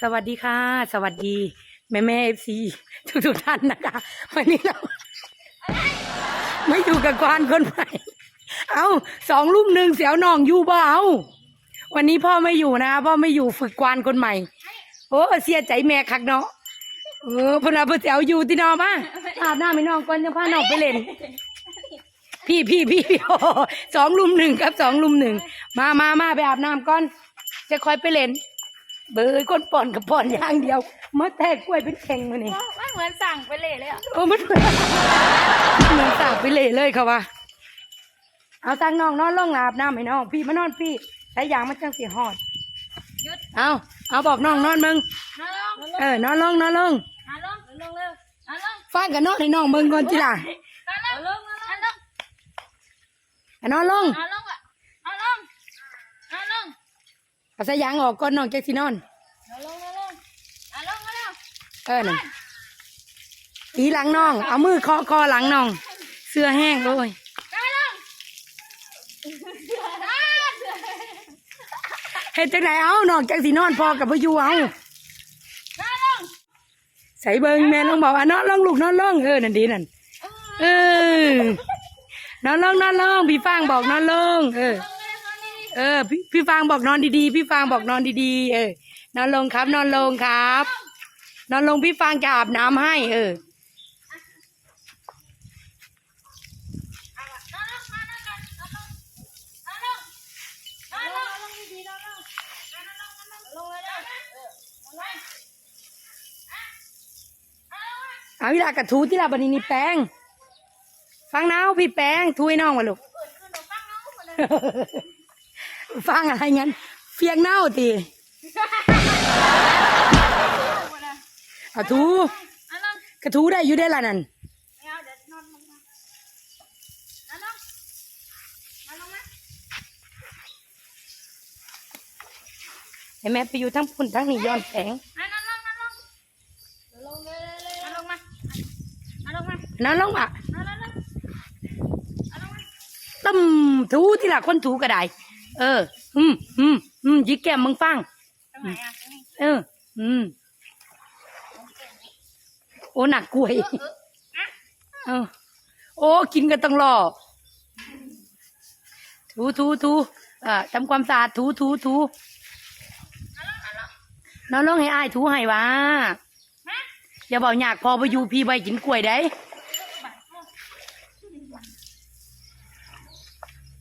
สวัสดีค่ะ สวัสดี แม่แม่เอฟซีทุกทุกท่านนะคะ วันนี้เรา ไม่อยู่กับควานคนใหม่ เอาสองลุ่มหนึ่งเสียวน้องอยู่บ่เอาวันนี้พ่อไม่อยู่นะพ่อไม่อยู่ฝึกควานคนใหม่ โอ้เสียใจแม่คักเนาะเออพนาเพื่อเสียวอยู่ที่นอนมาอาบน้ำไม่นองก่อนจะพาน้องไปเล่นพี่พี่พี่พี่โอ้สองลุมหนึ่งครับสองลุมหนึ่งมามามาไปอาบน้ำก่อน จะคอยไปเล่น เบยก้นป่อนกับป่อนอย่างเดียว มาแทกกล้วยเป็นเข่งมานี่มันเหมือนสั่งไปเลยเลยอะโอ้มันเหมือนเหมือนสาวไปเล่เลยเขาว่าเอาตังน้องนอนลงอาบน้ำให้น้องพี่มานอนพี่ใช้ยางมันจังสีหอดหยุดเอาเอาบอกน้องนอนมึงนอนลงเออนอนลงนอนลงนอนลงลงเร็วนอนลงฟังกันนอนให้น้องเบิ่งก่อนจีล่ะนอนลงนอนลงนอนลงนอนลงอะนอนลงนอนลง เอาใส่ยางออกก่อนน้องจักสินอนนอนลงนอนลงนอนลงมาแล้วเออนั่นตีหลังน้อง เอามือเคาะคอหลังน้อง เสื้อแห้งโอ้ยนอนลงนอนเฮ็ดจังไหนเอาน้องจักสินอนพอกับพายุเอานอนลงใส่เบิ่งแม่น้องบอกอะนอนลงลูกนอนลงเออนั่นดีนั่นเออนอนลงนอนลงพี่ฟางบอกนอนลงเออ เออพี่พี่ฟางบอกนอนดีๆ พี่ฟางบอกนอนดีๆ เออ นอนลงครับ นอนลงครับ นอนลงพี่ฟางจะอาบน้ำให้ เออ เอาวิลากระทูที่ลาบันนี้นี่แป้ง ฟังน้าวพี่แป้งทุยน้องมาลูก ฟังอะไรงั้น เฟียงเน่าตีเอาทูกระทูได้อยู่ได้ละนั่นให้แม่ไปอยู่ทั้งพุ่นทั้งนี่ย้อนแสงนอนลงอะตึมทูที่หละคนทูก็ได้ เออ อืมอืมอืมยิกแก้มมึงฟังเออ อืมโอ้หนักกล้วยเออโอ้กินกันต้องรอถูถูถูเอ่อทำความสะอาดถูถูถูนอนลงให้อายถูให้วะอย่าบอกอยากพอไปอยู่พี่ใบกินกล้วยได้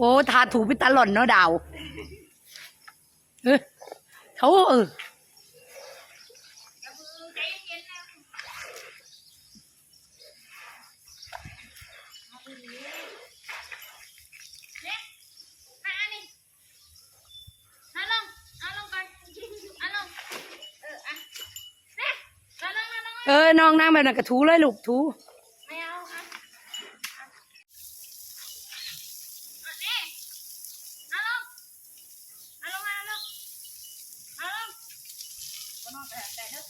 โอ้ทาถูไปตลอดเนาะดาวเออเขาเออเออน้องนั่งแบบนั้นก็ถูเลยลูกถู ไม่เอาอะอะนี่เอาลงเอาลงมาเอาลงเอาลงก็นอนแต่แต่เด้อ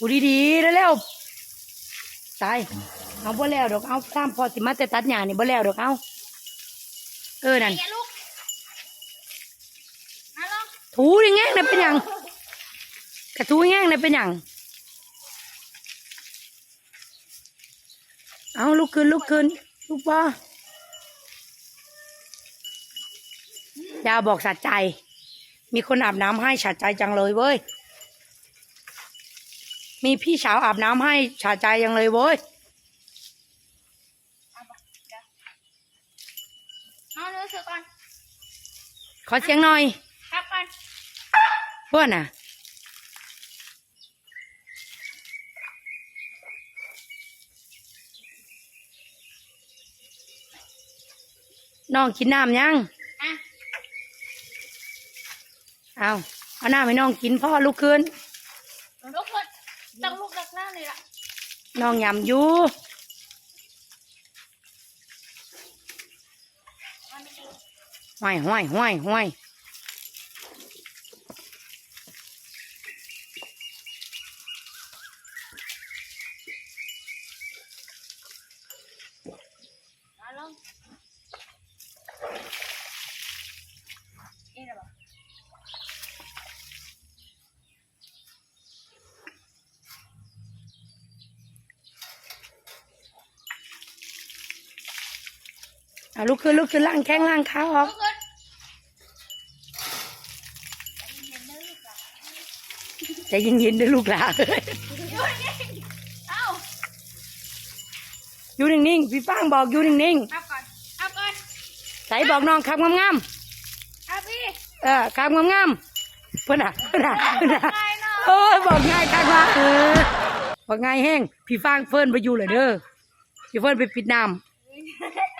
ถูดีๆแล้วแล้วตายเอาบ่แล้วดอกเอาข้ามพอสิมาแต่ตัดหญ้านี่บ่แล้วดอกเอาเออนั่นอย่าลุกเอาลงถูยังไงนะเป็นหยังกระถูยังไงนะเป็นหยังเอาลุกขึ้นลุกขึ้นลุกบ่ดาวบอกสัดใจ มีคนอาบน้ำให้ฉัดใจจังเลยเว้ย มีพี่สาวอาบน้ำให้ฉาใจยังเลยเว้ยเอารู้สึกก่อนขอเสียงหน่อยครับก่อนเพื่อนน่ะ น้องกินน้ำยังอะเอาเอาน้ำให้น้องกินพ่อลุกขึ้น น้องยำยู่ห้อยห้อยห้อยห้อย อะลุกขึ้นลุกขึ้นล่างแข้งล่างขาออกลุกขึ้นใจเย็นๆเด้อลูกหลานอยู่นี่เอ้าอยู่นิ่งๆพี่ฟางบอกอยู่นิ่งเอาก่อนเอาก่อนๆใส่บอกน้องคำงามเอาพี่ๆเออคำงามๆเพื่อนอะเพื่อนอะเพื่อนอะง่ายเนาะโอ้ยบอกง่ายคักว่าเออบอกง่ายแห้งพี่ฟางเฟิร์นไปอยู่เลยเด้อพี่เฟิร์นไปปิดน้ำเ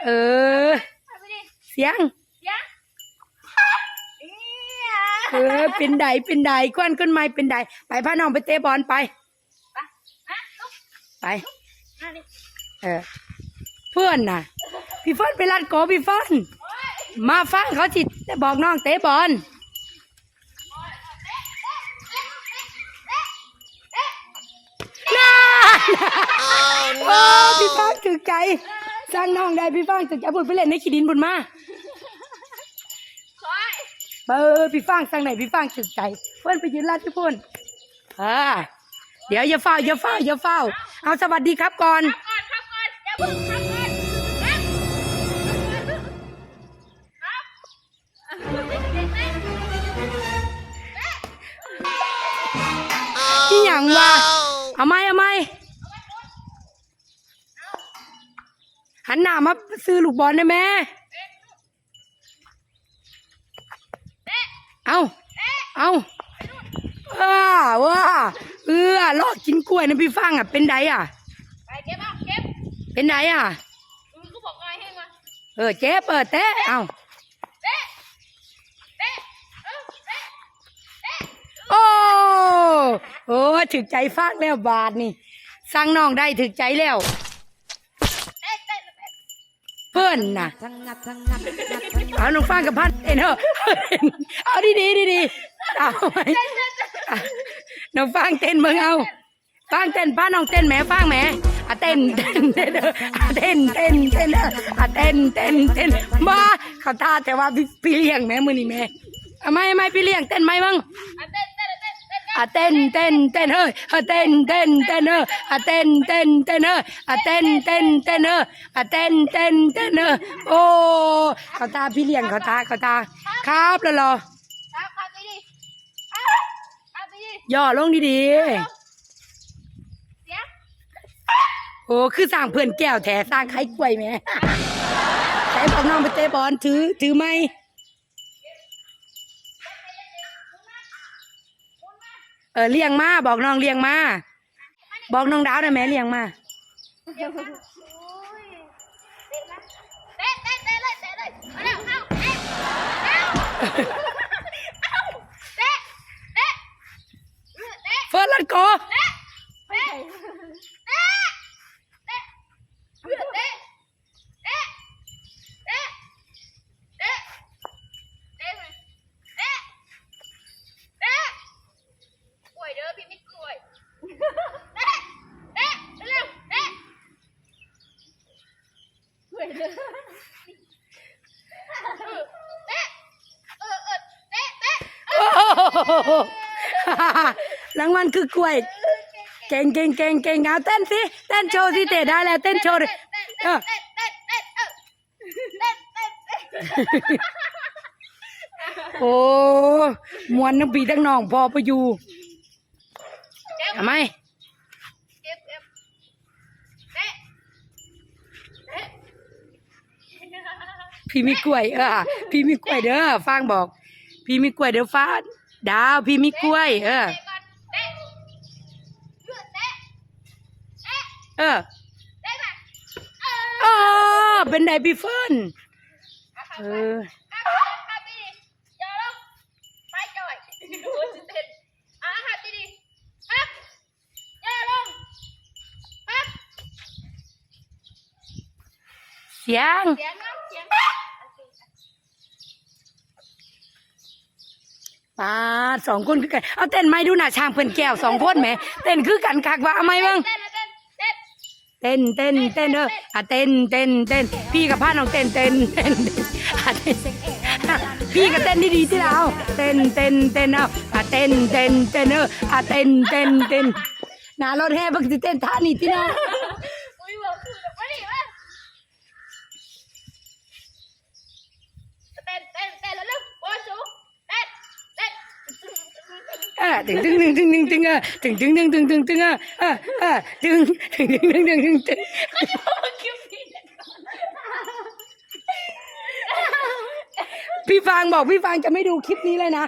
ออเอาไปดิเสียงเดี๋ยวเอี๊ยเออ เป็นใดเป็นใดก้อนก้นไม้เป็นใดไปพาน้องไปเตะบอลไป ไปอะลุกไปมาดิเออ เพื่อนน่ะ พี่เฟิร์นไปรัดโกอพี่เฟิร์นโอ้ยมาฟังเขาจิบอกน้องเตะบอลโอ้ยเตะเตะเตะเตะเตะน่าโอ้พี่ฟังถึกใจ สร้างน้องได้พี่ฟังถึกใจบุญไปเล่นในขีดินบุญมาคอยเบอร์พี่ฟังสั่งไหนพี่ฟังถึกใจเพื่อนไปยืนรัดพี่พุ่นอ่าเดี๋ยวอย่าเฝ้าอย่าเฝ้าอย่าเฝ้า เอาสวัสดีครับก่อนขับก่อนขับก่อน หันหน้ามาซื้อลูกบอลได้ไหมเอาเอาว้าว้าเออลอกกินกล้วยนะพี่ฟังอะ เป็นไดอะไปเก็บเอาเก็บเป็นไดอะมึงก็บอกไงให้มาเออเจ๊เปิดเตะเอาเตะเตะเออเตะเตะโอ้โอ้ถึกใจฟังแล้วบาทนี่ สั่งน้องได้ถึกใจแล้ว เพื่อนน่ะเอาน้องฟังกับพัดเอ็นเถอะเอาดีดีดีดีๆเอาไหมอะน้องฟังเต้นมึงเอาฟังเต้นป้าน้องเต้นแหมฟังแหมอะเต้นเต้นเต้นเอออะเต้นเต้นเต้นเอออะเต้นเต้นเต้นมาเขาท่าแต่ว่าพี่พี่เลี้ยงแหม่มือนี่แหม่เอาไหม่ไม่พี่เลี้ยงเต้นไหมมึงอะเตะ อะเต้นเต้นเต้นเฮ้ยอะเต้นเต้นเต้นเฮ้ยอะเต้นเต้นเต้นเฮ้ยอะเต้นเต้นเต้นเฮ้ยอะเต้นเต้นเต้นเฮ้ยโอ้เขาตาพี่เลี้ยงเขาตาเขาตา ครับแล้วเหรอครับครับไปดิอะอะไปดิย่อลงดีเสียๆโอ้คือสร้างเพื่อนแก้วแถสร้างไข่กล้วยแหม่ใส่บอกน้องไปเตะบอลถือถือไหม ออเลี้ยงมาบอกน้องเลี้ยงมาบอกน้องดาวได้ไหมเลี้ยงมาโอ้ยเตะนะเตะ รางวัลคือกล้วย เก่งเก่งเก่งเก่งเอาเต้นสิเต้นโชว์สิเตะได้แล้วเต้นโชว์ดิเออเต้นเต้นเต้นเออเต้นเต้นเต้นโอ้มวนทั้งปีทั้งน้องพอไปอยู่เก็บทำไมเก็บเก็บเตะเตะพี่มีกล้วยเออพี่มีกล้วยเด้อฟางบอก พี่มีกล้วยเด้อฟ้าดาวพี่มีกล้วย เออ เอออ๋อเป็นไหนพี่เฟิร์นเออเสียงปาสองคนคือกัน เอาเต้นไม้ดูหน้าช่างเพื่อนแก้วสองคนไหม เต้นคือกันคักว่าไม่บ้าง เต้นเต้นเต้นเต้นเต้นเต้นเด้ออะเต้นเต้นเต้นพี่กับพ่าน้องเต้นเต้นเต้นอะเต้นอะพี่ก็เต้นดีๆที่เราเต้นเต้นเต้นเอาอะเต้นเต้นเต้นเอออะเต้นเต้นเต้นหน้ารถแห่บักสิเต้นท่านี้ที่เนาะ อุ้ยบอกคือแบบว่าดิว่าเต้นเต้นเต้นแล้วเร็วบอลสูงเต้นเต้น เออตึงตึงตึงตึงตึงตึงเออตึงตึงตึงตึงตึงตึงออเออเออตึงตึงตึงตึงตึงตึงตึงพี่ฟางบอกพี่ฟางจะไม่ดูคลิปนี้เลยนะ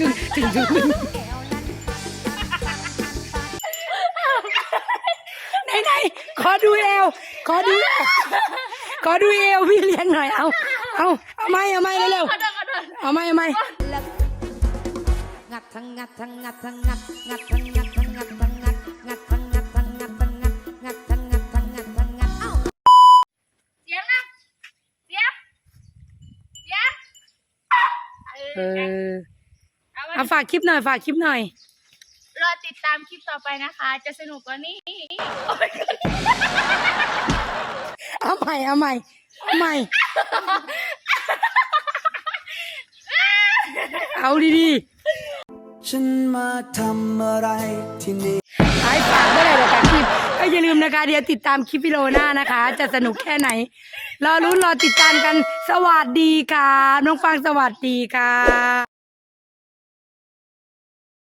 ตึงตึงตึงตึงไหนไหนขอดูเอวขอดูขอดูเอวพี่เลี้ยงหน่อยเอาเอาเอาไม่เอาไม่เร็วเอาไม่เอาไม่ ทั้งงัดทั้งงัดทั้งงัดงัดทั้งงัดทั้งงัดทั้งงัดงัดทั้งงัดทั้งงัดทั้งงัดงัดทั้งงัดทั้งงัดทั้งงัดเอ้าเสียงนะเสียงเสียงเออเอาเอาฝากคลิปหน่อยฝากคลิปหน่อยรอติดตามคลิปต่อไปนะคะ จะสนุกกว่านี้เอาใหม่เอาใหม่เอาใหม่เอาดีๆ ฉันมาทำอะไรที่นี่ขายฝากเมื่อไหร่หรอกค่ะคลิปก็อย่าลืมนะคะเดี๋ยวติดตามคลิปวิดีโลน่านะคะ จะสนุกแค่ไหน รอรุ้นรอติดตามกัน สวัสดีค่ะ น้องฟางสวัสดีค่ะ